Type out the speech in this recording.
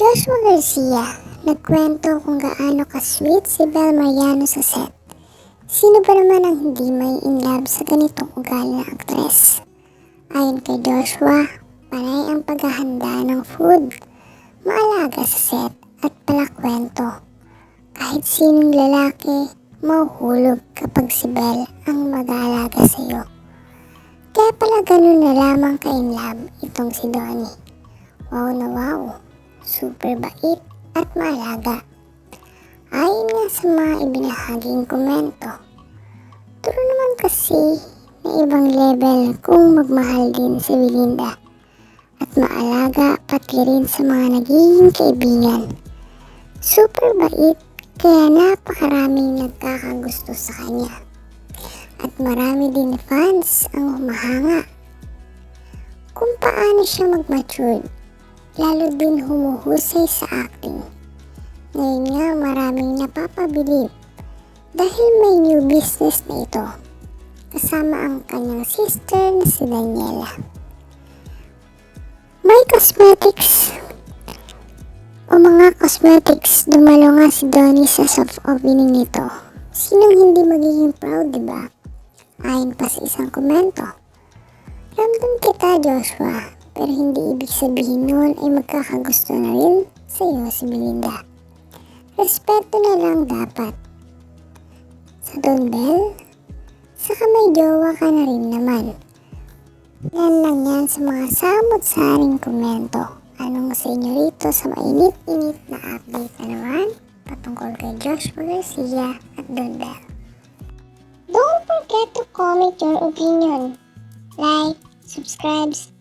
Joshua Garcia, nagkwento kung gaano ka-sweet si Bel Mariano sa set. Sino ba naman ang hindi may in love sa ganitong ugali ng aktres? Ayon kay Joshua, panay ang paghahanda ng food, maalaga sa set at palakwento. Kahit sinong lalaki, mahuhulog kapag si Bel ang mag-aalaga sa iyo. Kaya pala ganun na lamang ka-in love itong si Donnie. Wow na wow, super bait at maalaga. Ayon nga sa mga ibinahaging komento, turo naman kasi na ibang level kung magmahal din si Belinda at maalaga pati rin sa mga nagiging kaibigan. Super bait kaya napakaraming nagkakagusto sa kanya. At marami din fans ang humahanga. Kung paano siya mag-mature, lalo din humuhusay sa acting. Ngayon nga maraming napapabilib dahil may new business na ito kasama ang kanyang sister na si Daniela. May cosmetics o mga cosmetics, dumalo nga si Donnie sa soft opening nito. Sinong hindi magiging proud, di ba? Ayon pa sa isang komento. Ramdam kita, Joshua, pero hindi ibig sabihin noon ay magkakagusto na rin sa iyo si Belinda. Respeto na lang dapat. Sa Don Bell, saka may jowa ka na rin naman. Yan lang yan sa mga samot-saring komento. Anong sa inyo rito sa mainit-init na update na naman patungkol kay Joshua Garcia at Don Bell. Don't forget to comment your opinion. Like, subscribe,